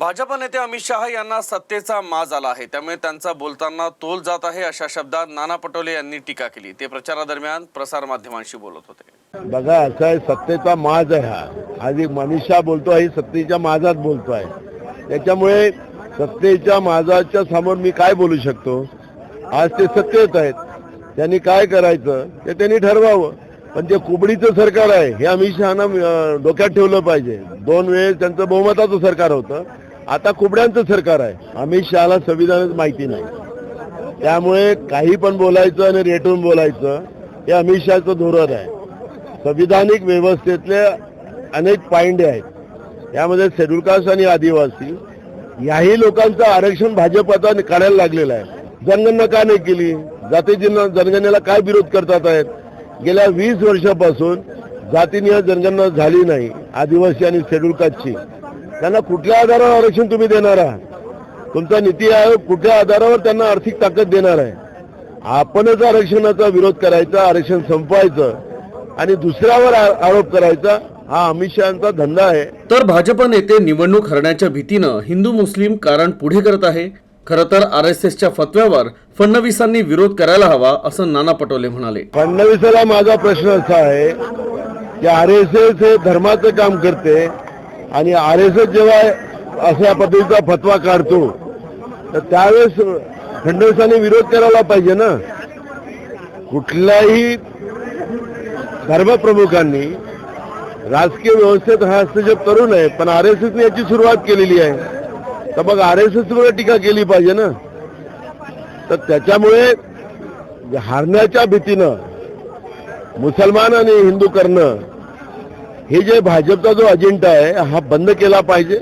भाजप नेते अमित शहा यांना सत्तेचा माज आला आहे. त्यामुळे त्यांचा बोलताना तोल जात आहे अशा शब्दात नाना पटोले यांनी टीका केली. ते प्रचारादरम्यान प्रसारमाध्यमांशी बोलत होते. बघा असं आहे सत्तेचा माज आहे हा. आधी मनीषा बोलतो आहे सत्तेच्या माजात बोलतो आहे त्याच्यामुळे सत्तेच्या माजाच्या समोर मी काय बोलू शकतो? आज ते सत्तेत आहेत. त्यांनी काय करायचं? ते त्यांनी ठरवावं. पण ते कुबडीचं सरकार आहे. हे अमित शहाना डोक्यात ठेवलं पाहिजे. दोन वेळेस त्यांचं बहुमताचं सरकार होतं. आता कुबड्यांचं सरकार आहे. अमित शहाला संविधानच माहिती नाही. त्यामुळे काही पण बोलायचं आणि रेटून बोलायचं हे अमित शहाचं धोरण आहे. संविधानिक व्यवस्थेतले अनेक पायंडे आहेत. यामध्ये शेड्यूल कास्ट आणि आदिवासी याही लोकांचं आरक्षण भाजपाचा आता काढायला लागलेलं आहे. जनगणना का नाही केली? जाती जनगणनेला काय विरोध करतात आहेत? गेल्या वीस वर्षापासून जातीनिहाय जनगणना झाली नाही आदिवासी आणि शेड्यूल कास्टची त्यांना कुठल्या आधारावर आरक्षण तुम्ही देणार आहात? तुमचा नीती आयोग कुठल्या आधारावर त्यांना आर्थिक ताकद देणार आहे? आपणच आरक्षणाचा विरोध करायचा आरक्षण संपवायचं आणि दुसऱ्यावर आरोप करायचा हा अमित शहाचा धंदा आहे. तर भाजप नेते निवडणूक हरण्याच्या भीतीनं हिंदू मुस्लिम कारण पुढे करत आहे. खरं तर आर एस एसच्या फतव्यावर फडणवीसांनी विरोध करायला हवा असं नाना पटोले म्हणाले. फडणवीसाला माझा प्रश्न असा आहे की आर एस एस हे धर्माचं काम करते आणि आर एस एस जेव्हा अशा पद्धतीचा फतवा काढतो तर त्यावेळेस फडणवीसांनी विरोध करायला पाहिजे ना. कुठल्याही धर्मप्रमुखांनी राजकीय व्यवस्थेत हा हस्तक्षेप करू नये पण आर एस एसने याची सुरुवात केलेली आहे. तर मग आर एस एसवर टीका केली पाहिजे ना. तर त्याच्यामुळे हारण्याच्या भीतीनं मुसलमान आणि हिंदू करणं हे जे भाजपचा जो अजेंडा आहे हा बंद केला पाहिजे.